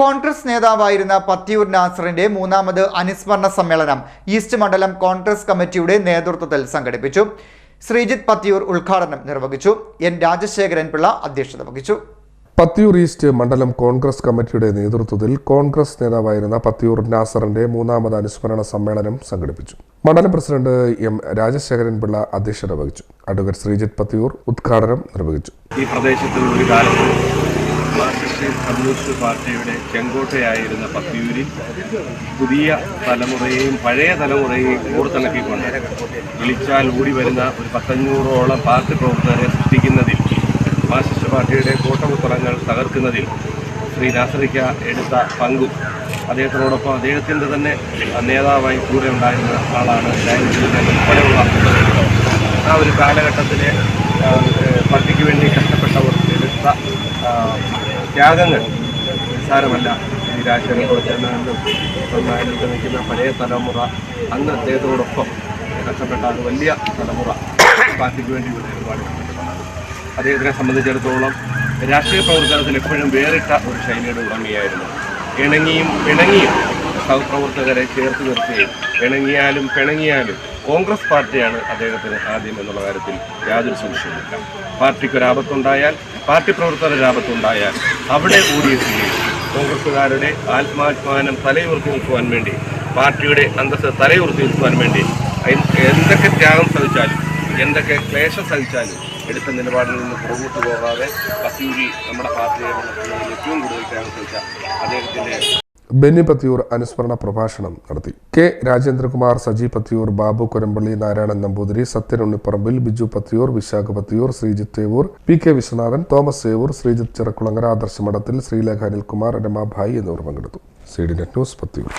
കോൺഗ്രസ് നേതാവായിരുന്ന പത്തിയൂർ നാസറിന്റെ മൂന്നാമത് അനുസ്മരണ സമ്മേളനം ഈസ്റ്റ് മണ്ഡലം കോൺഗ്രസ് കമ്മിറ്റിയുടെ നേതൃത്വത്തിൽ സംഘടിപ്പിച്ചു. ശ്രീജിത്ത് പത്തിയൂർ ഉദ്ഘാടനം നിർവഹിച്ചു. എൻ രാജശേഖരൻ പിള്ള അധ്യക്ഷത വഹിച്ചു. പത്തിയൂർ ഈസ്റ്റ് മണ്ഡലം കോൺഗ്രസ് കമ്മിറ്റിയുടെ നേതൃത്വത്തിൽ കോൺഗ്രസ് നേതാവായിരുന്ന പത്തിയൂർ നാസറിന്റെ മൂന്നാമത് അനുസ്മരണ സമ്മേളനം സംഘടിപ്പിച്ചു. മണ്ഡലം പ്രസിഡന്റ് എം രാജശേഖരൻ പിള്ള അധ്യക്ഷത വഹിച്ചു. അഡ്വക്കേറ്റ് ശ്രീജിത്ത് പത്തിയൂർ ഉദ്ഘാടനം നിർവഹിച്ചു. ഈ പ്രദേശത്ത് ഒരു കാലത്ത് മാർക്സിസ്റ്റ് കമ്മ്യൂണിസ്റ്റ് പാർട്ടിയുടെ ചെങ്കോട്ടയായിരുന്ന പത്തിയൂരിൽ പുതിയ തലമുറയെയും പഴയ തലമുറയെയും ഓർത്തിണക്കിക്കൊണ്ട് വിളിച്ചാൽ ഓടി വരുന്ന ഒരു പത്തഞ്ഞൂറോളം പാർട്ടി പ്രവർത്തകരെ സൃഷ്ടിക്കുന്നതിൽ മാർക്സിസ്റ്റ് പാർട്ടിയുടെ കോട്ടമുത്തളങ്ങൾ തകർക്കുന്നതിൽ ശ്രീ നാസറിക്ക എടുത്ത പങ്കും അദ്ദേഹത്തിനോടൊപ്പം അദ്ദേഹത്തിന്റെ തന്നെ നേതാവായി കൂടെ ഉണ്ടായിരുന്ന ആളാണ് ഉൾപ്പെടെയുള്ള ആ ഒരു കാലഘട്ടത്തിലെ പാർട്ടിക്ക് വേണ്ടി കഷ്ടപ്പെട്ടവർ എടുത്ത ത്യാഗങ്ങൾ. നിസ്സാരമല്ല. ഈ നന്നായിട്ട് നിൽക്കുന്ന പഴയ തലമുറ അന്ന് അദ്ദേഹത്തോടൊപ്പം കഷ്ടപ്പെട്ട ഒരു വലിയ തലമുറ പാർട്ടിക്ക് വേണ്ടി ഇവിടെ ഒരുപാട് അദ്ദേഹത്തിനെ സംബന്ധിച്ചിടത്തോളം രാഷ്ട്രീയ പ്രവർത്തനത്തിൽ എപ്പോഴും വേറിട്ട ഒരു ശൈലിയുടെ ഉടമയായിരുന്നു. ഇണങ്ങിയും ഇണങ്ങിയും സഹപ്രവർത്തകരെ ചേർത്ത് നിർത്തുകയും ഇണങ്ങിയാലും പിണങ്ങിയാലും കോൺഗ്രസ് പാർട്ടിയാണ് അദ്ദേഹത്തിന് ആദ്യം എന്നുള്ള കാര്യത്തിൽ യാതൊരു സംശയവുമില്ല. പാർട്ടിക്ക് ഒരു ആപത്തുണ്ടായാൽ പാർട്ടി പ്രവർത്തകരുടെ ആപത്തുണ്ടായാൽ അവിടെ ഓടിയെത്തുകയും കോൺഗ്രസ്സുകാരുടെ ആത്മാഭിമാനം തലയുർത്തി നിൽക്കുവാൻ വേണ്ടി പാർട്ടിയുടെ അന്തസ്സ് തലയുർത്തി നിൽക്കുവാൻ വേണ്ടി എന്തൊക്കെ ത്യാഗം സഹിച്ചാലും എന്തൊക്കെ ക്ലേശം സഹിച്ചാലും എടുത്ത നിലപാടിൽ നിന്ന് പുറകോട്ട് പോകാതെ പത്തിയൂരി നമ്മുടെ പാർട്ടിയെ ഏറ്റവും കൂടുതൽ ത്യാഗം സഹിച്ച അദ്ദേഹത്തിന്റെ ബെന്നി പത്തിയൂർ അനുസ്മരണ പ്രഭാഷണം നടത്തി. K. Rajendrakumar Saji Pathiyoor Babu Korampally Narayanan Namboothiri Sathyan Unniparambil Biju Pathiyoor Vishakha Pathiyoor Sreejith Thevoor P. K. Viswanathan Thomas Sevoor Sreejith Chirakkulangara Adarshmadathil Sreelekha Anilkumar Ramabhai എന്നിവർ പങ്കെടുത്തു. C D net news Pathiyoor.